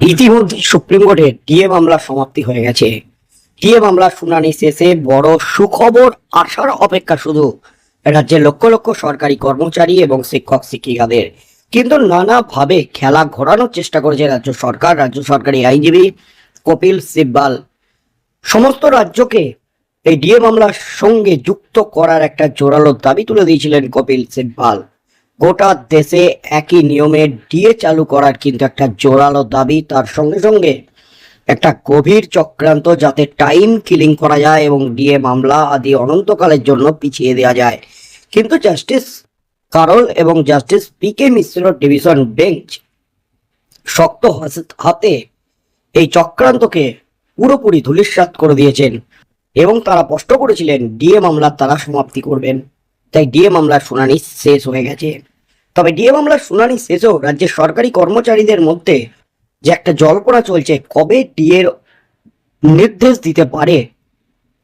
ইতিমধ্যে সুপ্রিম কোর্টে ডিএ মামলার সমাপ্তি হয়ে গেছে। ডিএ মামলার শুনানি শেষে বড় সুখবর আসার অপেক্ষা শুধু। রাজ্যের লক্ষ লক্ষ সরকারি কর্মচারী এবং শিক্ষক, শিক্ষিকাদের। কিন্তু নানাভাবে খেলা ঘোরানোর চেষ্টা করেছে রাজ্য সরকার। রাজ্য সরকারি আইনজীবী কপিল সিব্বাল। সমস্ত রাজ্যকে এই ডিএ মামলার সঙ্গে যুক্ত করার একটা জোরালো দাবি তুলে দিয়েছিলেন কপিল সিব্বাল। গোটা দেশে একই নিয়মে ডিএ চালু করার কিন্তু একটা জোরালো দাবি। তার সঙ্গে সঙ্গে একটা গভীর চক্রান্ত যাতে টাইম কিলিং করা যায় এবং ডিএ মামলা আদি অনন্তকালের জন্য পিছিয়ে দেওয়া যায়। কিন্তু জাস্টিস কারল এবং justice P K Mishra division bench শক্ত হাতে এই চক্রান্তকে পুরোপুরি ধূলিসাৎ করে দিয়েছেন এবং তারা স্পষ্ট করেছিলেন, ডিএ মামলার তারা সমাপ্তি করবেন। তাই ডিএ মামলার শুনানি শেষ হয়ে গেছে। তবে ডিএ মামলার শুনানি শেষেও রাজ্যের সরকারি কর্মচারীদের মধ্যে যে একটা জল্পনা চলছে, কবে ডিএর নির্দেশ দিতে পারে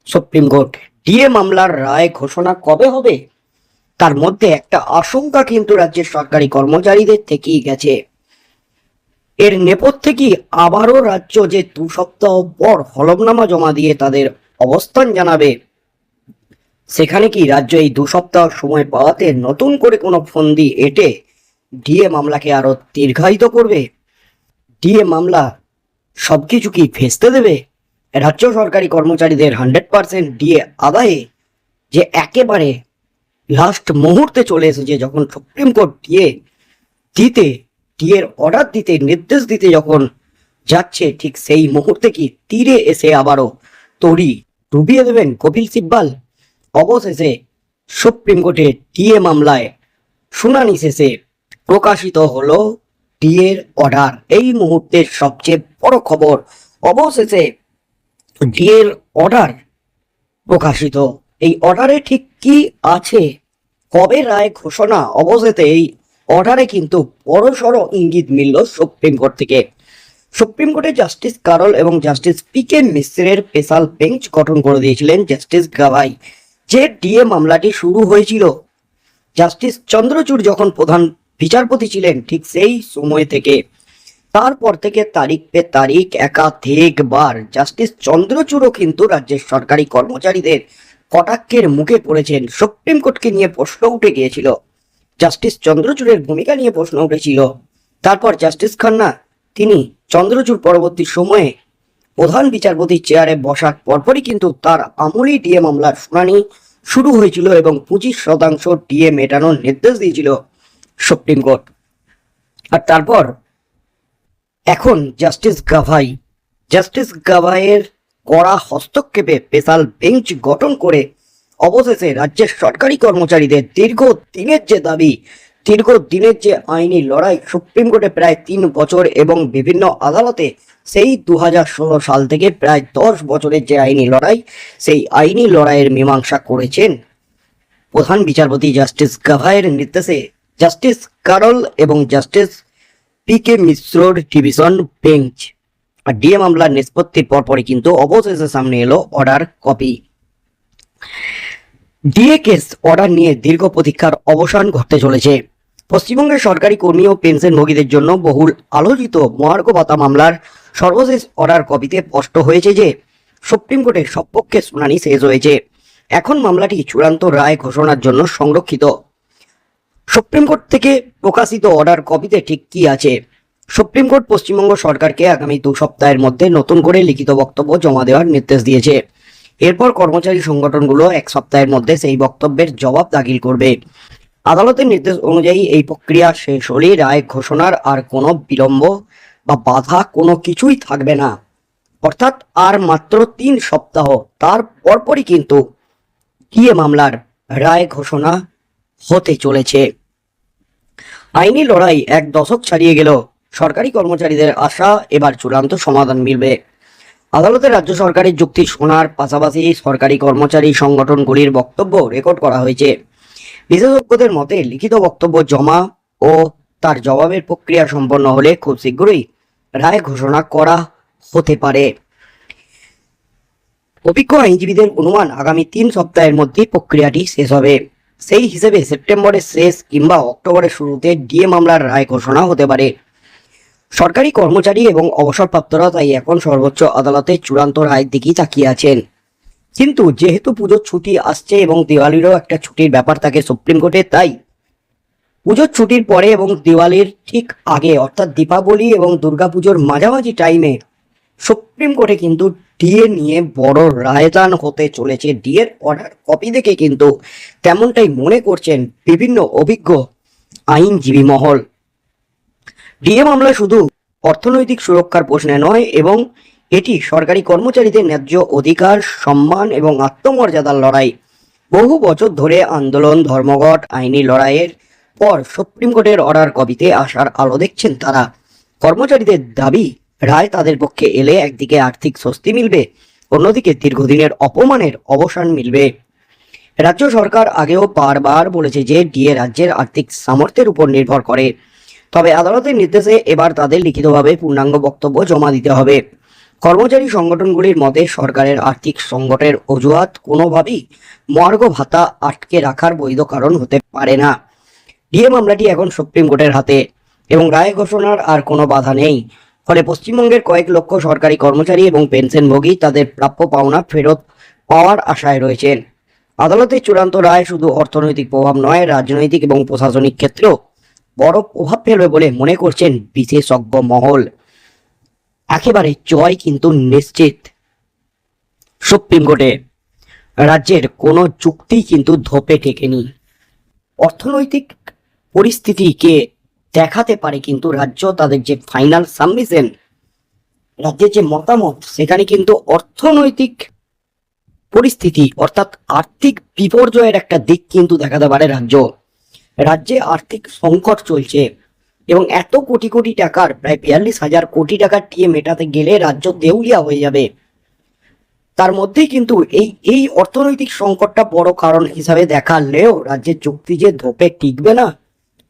সুপ্রিম কোর্ট? ডিএ মামলার রায় ঘোষণা কবে হবে? তার মধ্যে একটা আশঙ্কা কিন্তু রাজ্যের সরকারি কর্মচারীদের থেকেই গেছে। এর নেপথ্যে কি আবারও রাজ্য যে দু সপ্তাহ পর হলফনামা জমা দিয়ে তাদের অবস্থান জানাবে সেখানে কি রাজ্য এই দু সপ্তাহ সময় পাওয়াতে নতুন করে কোনো ফন্দি এঁটে ডিএ মামলাকে আরও দীর্ঘায়িত করবে? ডিএ মামলা সবকিছু কি ভেস্তে দেবে? রাজ্য সরকারি কর্মচারীদের হান্ড্রেড পার্সেন্ট ডিএ আদায়ে যে একেবারে লাস্ট মুহূর্তে চলে এসেছে, যখন সুপ্রিম কোর্ট ডিএ দিতে, ডিএর অর্ডার দিতে, নির্দেশ দিতে যখন যাচ্ছে, ঠিক সেই মুহূর্তে কি তীরে এসে আবারও তড়ি ডুবিয়ে দেবেন কপিল সিব্বাল? অবশেষে সুপ্রিম কোর্টে ডিএ মামলায় শুনানি শেষে প্রকাশিত হলো ডিএর অর্ডার। এই মুহূর্তের সবচেয়ে বড় খবর, অবশেষে ডিএর অর্ডার প্রকাশিত। এই অর্ডারে ঠিক কি আছে? কবে রায় ঘোষণা? অবশেষে এই অর্ডারে কিন্তু বড় বড়সড় ইঙ্গিত মিলল সুপ্রিম কোর্ট থেকে। সুপ্রিম কোর্টে জাস্টিস কারল এবং জাস্টিস পি কে মিশ্রের স্পেশাল বেঞ্চ গঠন করে দিয়েছিলেন জাস্টিস গাভাই যে ডিএ মামলাটি শুরু হয়েছিল, জাস্টিস চন্দ্রচূড় যখন প্রধান বিচারপতি ছিলেন ঠিক সেই সময় থেকে, তারপর থেকে তারিখ পে তারিখ একাধিকবার জাস্টিস চন্দ্রচূড়ও কিন্তু রাজ্যের সরকারি কর্মচারীদের কটাক্ষের মুখে পড়েছেন, সুপ্রিম কোর্টকে নিয়ে প্রশ্ন উঠে গিয়েছিল, জাস্টিস চন্দ্রচূড়ের ভূমিকা নিয়ে প্রশ্ন উঠেছিল। তারপর জাস্টিস খান্না, তিনি চন্দ্রচূড় পরবর্তী সময়ে প্রধান বিচারপতির চেয়ারে বসার পরপরই কিন্তু তার আমলি ডিএ মামলার শুনানি শুরু হয়েছিল এবং পঁচিশ শতাংশ ডিএ মেটানোর নির্দেশ দিয়েছিল সুপ্রিম কোর্ট। আর তারপর এখন জাস্টিস গাভাই, জাস্টিস গাভাইয়ের কড়া হস্তক্ষেপে স্পেশাল বেঞ্চ গঠন করে অবশেষে রাজ্যের সরকারি কর্মচারীদের দীর্ঘ দিনের যে দাবি, দীর্ঘ দিনের যে আইনি লড়াই সুপ্রিম কোর্টে প্রায় তিন বছর এবং বিভিন্ন আদালতে সেই দু হাজার ষোলো সাল থেকে প্রায় দশ বছরের যে আইনি লড়াই, সেই আইনি লড়াইয়ের মীমাংসা করেছেন প্রধান বিচারপতি জাস্টিস গাভাইয়ের নির্দেশে জাস্টিস কারল এবং জাস্টিস পি কে মিশ্রর ডিভিশন বেঞ্চ। আর ডিএ মামলার নিষ্পত্তির পরপরই কিন্তু অবশেষে সামনে এলো order copy. DA case order নিয়ে দীর্ঘ প্রতীক্ষার অবসান ঘটতে চলেছে। পশ্চিমবঙ্গের সরকারি কর্মী ও পেনশনভোগীদের জন্য বহুল আলোচিত মহার্ঘ ভাতা মামলার সর্বশেষ অর্ডার কপিতে স্পষ্ট হয়েছে যে, সুপ্রিম কোর্টে সপক্ষে শুনানি শেষ হয়েছে। এখন মামলাটি চূড়ান্ত রায় ঘোষণার জন্য সংরক্ষিত। সুপ্রিম কোর্ট থেকে প্রকাশিত অর্ডার কপিতে ঠিক কি আছে? সুপ্রিম কোর্ট পশ্চিমবঙ্গ সরকারকে আগামী দু সপ্তাহের মধ্যে নতুন করে লিখিত বক্তব্য জমা দেওয়ার নির্দেশ দিয়েছে। এরপর কর্মচারী সংগঠনগুলো এক সপ্তাহের মধ্যে সেই বক্তব্যের জবাব দাখিল করবে। আদালতের নির্দেশ অনুযায়ী এই প্রক্রিয়া শেষ হলে রায় ঘোষণার আর কোনো বিলম্ব বা বাধা কোনো কিছুই থাকবে না। অর্থাৎ আর মাত্র তিন সপ্তাহ, তার পরপরই কিন্তু ডিএ মামলার রায় ঘোষণা হতে চলেছে। আইনি লড়াই এক দশক ছাড়িয়ে গেল। সরকারি কর্মচারীদের আশা এবার চূড়ান্ত সমাধান মিলবে। আদালতে রাজ্য সরকারের যুক্তি শোনার পাশাপাশি সরকারি কর্মচারী সংগঠনগুলির বক্তব্য রেকর্ড করা হয়েছে। বিশেষজ্ঞদের মতে, লিখিত বক্তব্য জমা ও তার জবাবের প্রক্রিয়া সম্পন্ন হলে খুব শীঘ্রই রায় ঘোষণা করা হতে পারে। অভিজ্ঞ আইনজীবীদের অনুমান আগামী তিন সপ্তাহের মধ্যে প্রক্রিয়াটি শেষ হবে। সেই হিসেবে সেপ্টেম্বরের শেষ কিংবা অক্টোবরের শুরুতে ডিএ মামলার রায় ঘোষণা হতে পারে। সরকারি কর্মচারী এবং অবসরপ্রাপ্তরা তাই এখন সর্বোচ্চ আদালতে চূড়ান্ত রায়ের দিকেই তাকিয়ে আছেন। কিন্তু যেহেতু পুজোর ছুটি আসছে এবং দিওয়ালিরও একটা ছুটির ব্যাপার থাকে সুপ্রিম কোর্টে, তাই পুজোর ছুটির পরে এবং দিওয়ালির ঠিক আগে, অর্থাৎ দীপাবলি এবং দুর্গাপুজোর মাঝামাঝি টাইমে সুপ্রিম কোর্টে কিন্তু ডিএ নিয়ে বড় রায়দান হতে চলেছে। ডিএর অর্ডার কপি দেখে কিন্তু তেমনটাই মনে করছেন বিভিন্ন অভিজ্ঞ আইনজীবী মহল। ডিএ মামলা শুধু অর্থনৈতিক সুরক্ষার প্রশ্নে নয়, এবং এটি সরকারি কর্মচারীদের ন্যায্য অধিকার, সম্মান এবং আত্মমর্যাদার লড়াই। বহু বছর ধরে আন্দোলন, ধর্মঘট, আইনি লড়াইয়ের পর সুপ্রিম কোর্টের অর্ডার কবিতে আসার আলো দেখছেন তারা। কর্মচারীদের দাবি, রায় তাদের পক্ষে এলে একদিকে আর্থিক স্বস্তি মিলবে, অন্যদিকে দীর্ঘদিনের অপমানের অবসান মিলবে। রাজ্য সরকার আগেও বারবার বলেছে যে ডিএ রাজ্যের আর্থিক সামর্থ্যের উপর নির্ভর করে। তবে আদালতের নির্দেশে এবার তাদের লিখিতভাবে পূর্ণাঙ্গ বক্তব্য জমা দিতে হবে। কর্মচারী সংগঠনগুলির মতে, সরকারের আর্থিক সংকটের অজুহাত কোনোভাবেই মর্গ ভাতা আটকে রাখার বৈধ কারণ হতে পারে না। ডিএ মামলাটি এখন সুপ্রিম কোর্টের হাতে এবং রায় ঘোষণার আর কোনো বাধা নেই। ফলে পশ্চিমবঙ্গের কয়েক লক্ষ সরকারি কর্মচারী এবং পেনশনভোগী তাদের প্রাপ্য পাওনা ফেরত পাওয়ার আশায় রয়েছেন। আদালতের চূড়ান্ত রায় শুধু অর্থনৈতিক প্রভাব নয়, রাজনৈতিক এবং প্রশাসনিক ক্ষেত্রেও বড় প্রভাব ফেলবে বলে মনে করছেন বিশেষজ্ঞ মহল। একেবারে জয় কিন্তু নিশ্চিত। সুপ্রিম কোর্টে রাজ্যের কোনো যুক্তি কিন্তু ধোপে টেকেনি অর্থনৈতিক পরিস্থিতিকে দেখাতে পারে কিন্তু রাজ্য তাদের যে ফাইনাল সাবমিশন, রাজ্যের যে মতামত, সেখানে কিন্তু অর্থনৈতিক পরিস্থিতি অর্থাৎ আর্থিক বিপর্যয়ের একটা দিক কিন্তু দেখাতে পারে রাজ্য। রাজ্যে আর্থিক সংকট চলছে। এবং এত কোটি কোটি টাকার, প্রায় বিয়াল্লিশ হাজার কোটি টাকার টিয়ে মেটাতে গেলে রাজ্য দেউলিয়া হয়ে যাবে। তার মধ্যেই কিন্তু এই এই অর্থনৈতিক সংকটটা বড় কারণ হিসাবে দেখালেও রাজ্যের চুক্তি যে ধোপে টিকবে না,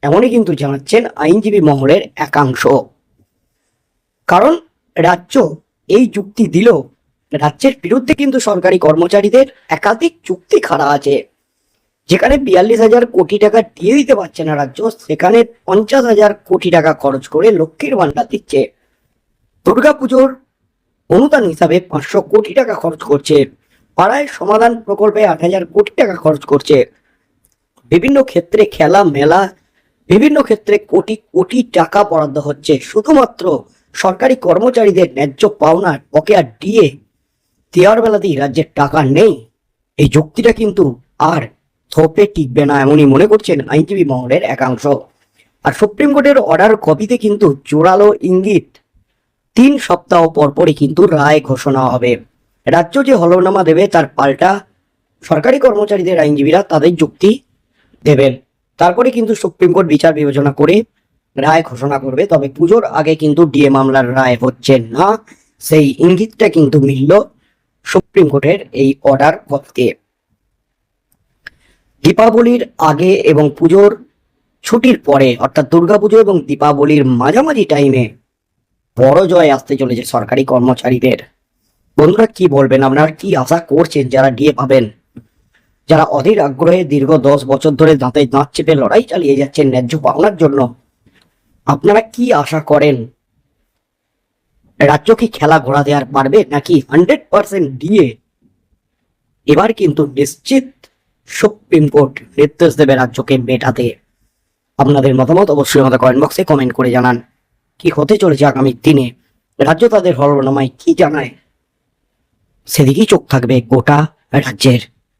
এমনই কিন্তু জানাচ্ছেন আইনজীবী মহলের একাংশ। কারণ রাজ্য এই যুক্তি দিল রাজ্যের বিরুদ্ধে কিন্তু সরকারি কর্মচারীদের একাধিক চুক্তি খাড়া আছে। যেখানে বিয়াল্লিশ হাজার কোটি টাকা দিয়ে দিতে পারছে না রাজ্য, সেখানে পঞ্চাশ হাজার কোটি টাকা খরচ করে লক্ষ্মীর ভান্ডার দিচ্ছে। দুর্গাপুজোর অনুদান হিসাবে পাঁচশো কোটি টাকা খরচ করছে। পাড়ায় সমাধান প্রকল্পে আট হাজার কোটি টাকা খরচ করছে। বিভিন্ন ক্ষেত্রে খেলা, মেলা, বিভিন্ন ক্ষেত্রে কোটি কোটি টাকা বরাদ্দ হচ্ছে। শুধুমাত্র সরকারি কর্মচারীদের ন্যায্য পাওনার বকেয়া দিয়ে দেওয়ার বেলাতেই রাজ্যের টাকা নেই। এই যুক্তিটা কিন্তু আর থোপে টিকবে না এমনই মনে করছেন আইনজীবী মহলের একাংশ। আর সুপ্রিম কোর্টের অর্ডার কপিতে কিন্তু জোরালো ইঙ্গিত। তিন সপ্তাহ পরপরই কিন্তু রায় ঘোষণা হবে। রাজ্য যে হলফনামা দেবে, তার পাল্টা সরকারি কর্মচারীদের আইনজীবীরা তাদের যুক্তি দেবেন। তারপরে কিন্তু সুপ্রিম কোর্ট বিচার বিবেচনা করে রায় ঘোষণা করবে, তবে পুজোর আগে কিন্তু ডিএ মামলার রায় হচ্ছে না। সেই ইঙ্গিতটা কিন্তু মিলল সুপ্রিম কোর্টের এই অর্ডার কপিতে। দীপাবলির আগে এবং পুজোর ছুটির পরে, অর্থাৎ দুর্গাপুজো এবং দীপাবলির মাঝামাঝি টাইমে বড় জয় আসতে চলেছে সরকারি কর্মচারীদের। বন্ধুরা, কি বলবেন? আপনারা কি আশা করছেন? যারা ডিএ পাবেন, যারা অধীর আগ্রহে দীর্ঘ দশ বছর ধরে দাঁতে দাঁত চেপে লড়াই চালিয়ে যাচ্ছেন ন্যায্য পাওনার জন্য, আপনারা কি আশা করেন? রাজ্য কি খেলা ঘোরা দেওয়ার পারবে? নাকি হান্ড্রেড পার্সেন্ট ডিএ এবার কিন্তু নিশ্চিত সুপ্রিম কোর্ট নির্দেশ দেবে রাজ্যকে মেটাতে। আপনাদের মতামত অবশ্যই আমাদের কমেন্ট বক্সে কমেন্ট করে জানান। কি হতে চলেছে আগামী দিনে? রাজ্য তাদের হরনামায় কি জানায়? সেদিকেই চোখ থাকবে গোটা রাজ্যের।